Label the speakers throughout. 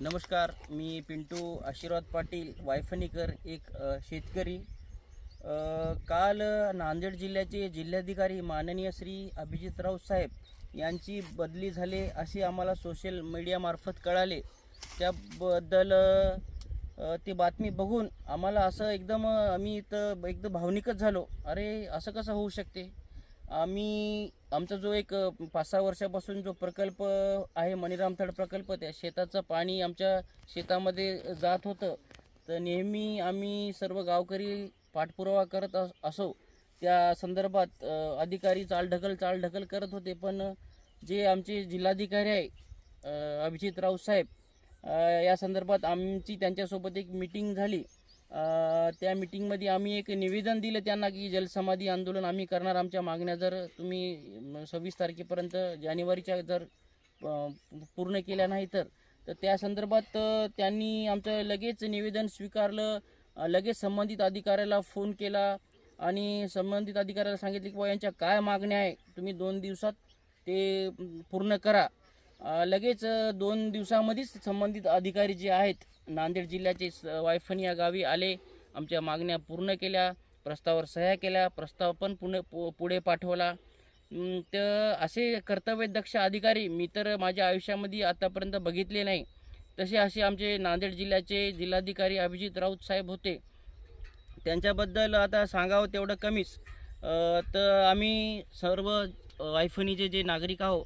Speaker 1: नमस्कार मी पिंटू आशीर्वाद पाटील वायफणीकर एक शेतकरी. काल नांदेड जिल्ह्याचे जिल्हाधिकारी माननीय श्री अभिजितराव साहेब यांची बदली झाले असे आम्हाला सोशल मीडियामार्फत कळाले. त्याबद्दल ती बातमी बघून आम्हाला असं एकदम आम्ही इथं एकदम भावनिकच झालो. अरे असं कसं होऊ शकते? आम्ही आमचा जो एक पाच सहा वर्षापासून जो प्रकल्प आहे मणिरामथड प्रकल्प त्या शेताचं पाणी आमच्या शेतामध्ये जात होतं. तर नेहमी आम्ही सर्व गावकरी पाठपुरावा करत अस असो. त्या संदर्भात अधिकारी चालढकल चालढकल करत होते. पण जे आमचे जिल्हाधिकारी आहे अभिजित राऊत साहेब या संदर्भात आमची त्यांच्यासोबत एक मीटिंग झाली. त्या मिटिंगमध्ये आम्ही एक निवेदन दिलं त्यांना की जलसमाधी आंदोलन आम्ही करणार. आमच्या मागण्या जर तुम्ही सव्वीस तारखेपर्यंत जानेवारीच्या जर पूर्ण केल्या नाही तर तर त्या संदर्भात त्यांनी आमचं लगेच निवेदन स्वीकारलं. लगेच संबंधित अधिकाऱ्याला फोन केला आणि संबंधित अधिकाऱ्याला सांगितले की बुवा यांच्या काय मागण्या आहे? तुम्ही दोन दिवसात ते पूर्ण करा. लगेच दोन दिवसामध्येच संबंधित अधिकारी जे आहेत नांदेड जिल्ह्याचे स- या गावी आले. आमच्या मागण्या पूर्ण केल्या. प्रस्तावावर सह्या केल्या. प्रस्ताव पण पुणे पु- पुढे पाठवला. तर असे कर्तव्यदक्ष अधिकारी मी तर माझ्या आयुष्यामध्ये आतापर्यंत बघितले नाही. तसे असे आमचे नांदेड जिल्ह्याचे जिल्हाधिकारी अभिजित राऊत साहेब होते. त्यांच्याबद्दल आता सांगावं तेवढं कमीच. तर आम्ही सर्व वायफणीचे जे नागरिक आहो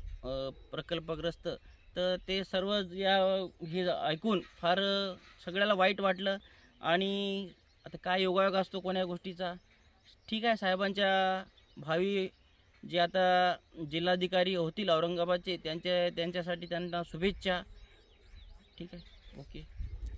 Speaker 1: प्रकल्पग्रस्त तर ते सर्व या हे ऐकून फार सगळ्याला वाईट वाटलं. आणि आता काय योगायोग असतो कोण्या गोष्टीचा? ठीक आहे साहेबांच्या भावी जे आता जिल्हाधिकारी होतील औरंगाबादचे त्यांच्या त्यांच्यासाठी त्यांना शुभेच्छा. ठीक आहे? ओके.